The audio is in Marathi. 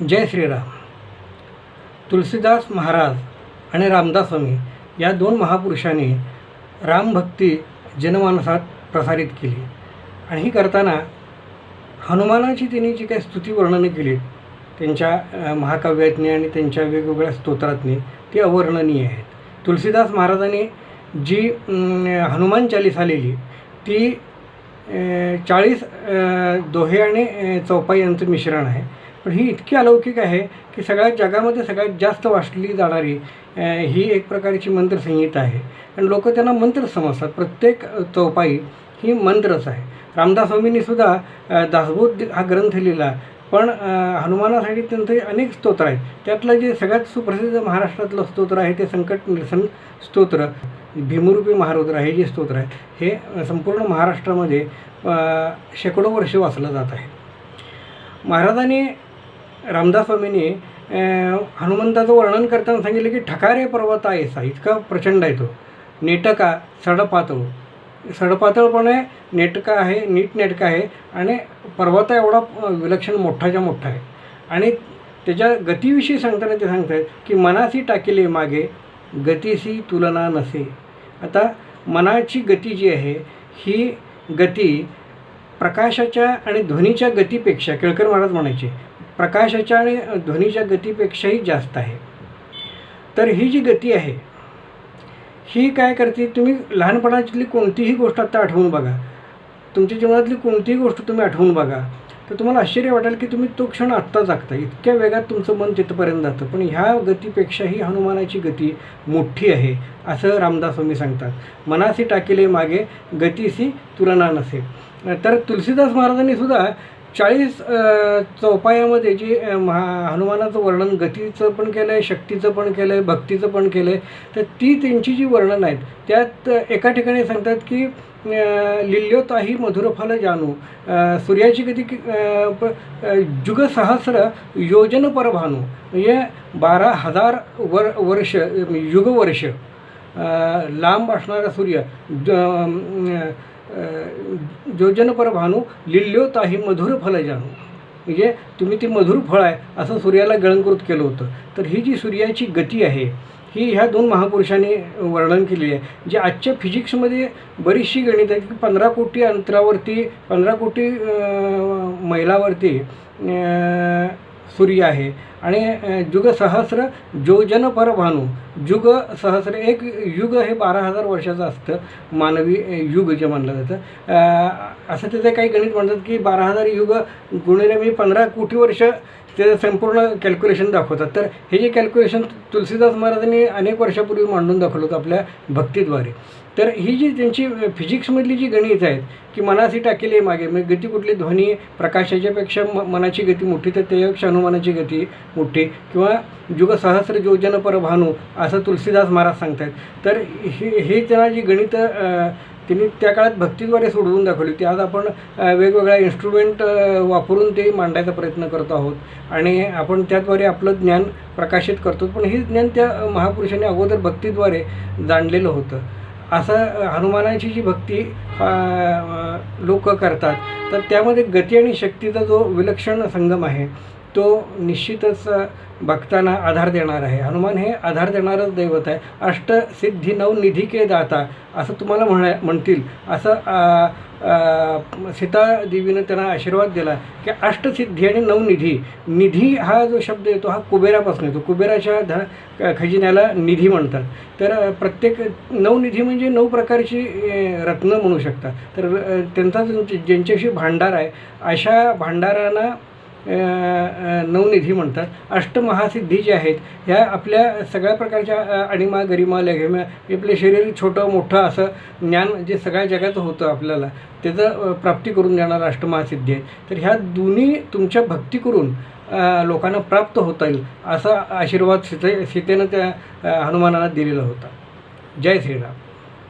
जय श्रीराम. तुलसीदास महाराज आणि रामदास स्वामी या दोन महापुरुषांनी रामभक्ती जनमानसात प्रसारित केली. आणि ही करताना हनुमानाची त्यांनी जी काही स्तुती वर्णनं केली त्यांच्या महाकाव्यातनी आणि त्यांच्या वेगवेगळ्या स्तोत्रातनी ती अवर्णनीय आहेत. तुलसीदास महाराजांनी जी हनुमान चालीसा आलेली ती चाळीस दोहे आणि चौपाई यांचं मिश्रण आहे. पण ही इतकी अलौकिक आहे की सगळ्या जगामध्ये सगळ्यात जास्त वाचली जाणारी ही एक प्रकारची मंत्रसंहिता आहे. आणि लोक त्यांना मंत्र समजतात. प्रत्येक चौपाई ही मंत्रच आहे. रामदास स्वामींनीसुद्धा दासबोध हा ग्रंथ लिहिला पण हनुमानासाठी त्यांचे अनेक स्तोत्र आहेत. त्यातलं जे सगळ्यात सुप्रसिद्ध महाराष्ट्रातलं स्तोत्र आहे ते संकट निरसन स्तोत्र भीमरूपी महारुद्र हे जे स्तोत्र आहे हे संपूर्ण महाराष्ट्रामध्ये शेकडो वर्ष वाचलं जात आहे. महाराजांनी रामदास स्वामींनी हनुमंताचं वर्णन करताना सांगितलं की ठकारे पर्वत आहेसा इतका प्रचंड आहे तो. नेटका सडपातळ. सडपातळपणे नेटका आहे नीटनेटका आहे आणि पर्वत एवढा विलक्षण मोठाच्या मोठा आहे. आणि त्याच्या गतीविषयी सांगताना ते सांगतात की मनाशी टाकेले मागे गतीशी तुलना नसे. आता मनाची गती जी आहे ही गती प्रकाशाच्या आणि ध्वनीच्या गतीपेक्षा केळकर महाराज म्हणायचे प्रकाशाच्या आणि ध्वनीच्या गतीपेक्षाही जास्त आहे. तर ही जी गती आहे ही काय करते तुम्ही लहानपणातली कोणतीही गोष्ट आत्ता आठवून बघा. तुमच्या जीवनातली कोणतीही गोष्ट तुम्ही आठवून बघा. तर तुम्हाला आश्चर्य वाटेल की तुम्ही तो क्षण आत्ता जागता. इतक्या वेगात तुमचं मन तिथपर्यंत जातं. पण ह्या गतीपेक्षाही हनुमानाची गती मोठी आहे असं रामदास स्वामी सांगतात. मनासी टाकेले मागे गतीसी तुलना नसे. तर तुलसीदास महाराजांनी सुद्धा चाळीस चौपायामध्ये जे महा हनुमानाचं वर्णन गतीचं पण केलं आहे शक्तीचं पण केलं आहे भक्तीचं पण केलं आहे तर ती त्यांची जी वर्णन आहेत त्यात एका ठिकाणी सांगतात की लिल्योताही मधुरफल जानू सूर्याची गती जुग सहस्र जुगसहस्र योजन परभानू म्हणजे बारा हजार वर वर्ष युगवर्ष लांब असणारा सूर्य ज- अं, जोजनपर भानू मधुर फल जानू. म्हणजे तुम्ही ती मधुर फळ आहे असं सूर्याला गळंकृत केलं होतं. तर ही जी सूर्याची गती आहे ही ह्या दोन महापुरुषांनी वर्णन केलेली आहे. जे आजच्या फिजिक्समध्ये बरीचशी गणित आहेत की पंधरा कोटी अंतरावरती पंधरा कोटी मैलावरती सूर्य आहे. आणि जुगसहस्र जुग सहस्र जोजन जुग सहस्र एक युग हे बारा हजार वर्षाचं असतं. मानवी युग जे म्हणलं जातं. असं त्याचं काही गणित म्हणतात की बारा हजार युग गुणिले मी पंधरा कोटी वर्ष ते संपूर्ण कॅल्क्युलेशन दाखवतात. तर हे जे कॅल्क्युलेशन तुलसीदास महाराजांनी अनेक वर्षापूर्वी मांडून दाखवलं होतं आपल्या भक्तीद्वारे. तर ही जी त्यांची फिजिक्समधली जी गणित आहेत की मनाची टाकेली मागे म्हणजे गती कुठली? ध्वनी प्रकाशाच्यापेक्षा म मनाची गती मोठी तर त्यापेक्षा हनुमानाची गती मोठे किंवा जुग सहस्र योजन परभानू असं तुलसीदास महाराज सांगतात तर हे हे त्यांना जी गणित त्यांनी त्या काळात भक्तीद्वारे सोडवून दाखवली होती. आज आपण वेगवेगळ्या इन्स्ट्रुमेंट वापरून ते मांडायचा प्रयत्न करत आहोत आणि आपण त्याद्वारे आपलं ज्ञान प्रकाशित करतो. पण हे ज्ञान त्या महापुरुषांनी अगोदर भक्तीद्वारे जाणलेलं होतं. असं हनुमानाची जी भक्ती लोक करतात तर त्यामध्ये गती आणि शक्तीचा जो विलक्षण संगम आहे तो निश्चितच बघताना भक्तांना आधार देणार आहे. हनुमान हे आधार देणारंच दैवत आहे. अष्टसिद्धी नवनिधी के दाता असं तुम्हाला म्हणा म्हणतील. असं सीता देवीनं त्यांना आशीर्वाद दिला की अष्टसिद्धी आणि नवनिधी निधी. हा जो शब्द येतो हा कुबेरापासून येतो. कुबेराच्या ध खजिन्याला निधी म्हणतात. तर प्रत्येक प्रत्येक नवनिधी म्हणजे नऊ प्रकारची रत्न म्हणू शकतात तर त्यांचा ज्यांच्या- ज्यांच्याशी भांडार आहे अशा भांडारांना नवनिधी म्हणतात. अष्टमहासिद्धी ज्या आहेत ह्या आपल्या सगळ्या प्रकारच्या अणिमा गरिमा लघिमा आपले शरीर छोटं मोठं असं ज्ञान जे सगळ्या जगाचं होतं आपल्याला त्याचं प्राप्ती करून देणार अष्टमहासिद्धी आहे. तर ह्या दोन्ही तुमच्या भक्ती करून लोकांना प्राप्त होता येईल असा आशीर्वाद सीते सीतेनं त्या हनुमानाला दिलेला होता. जय श्रीराम.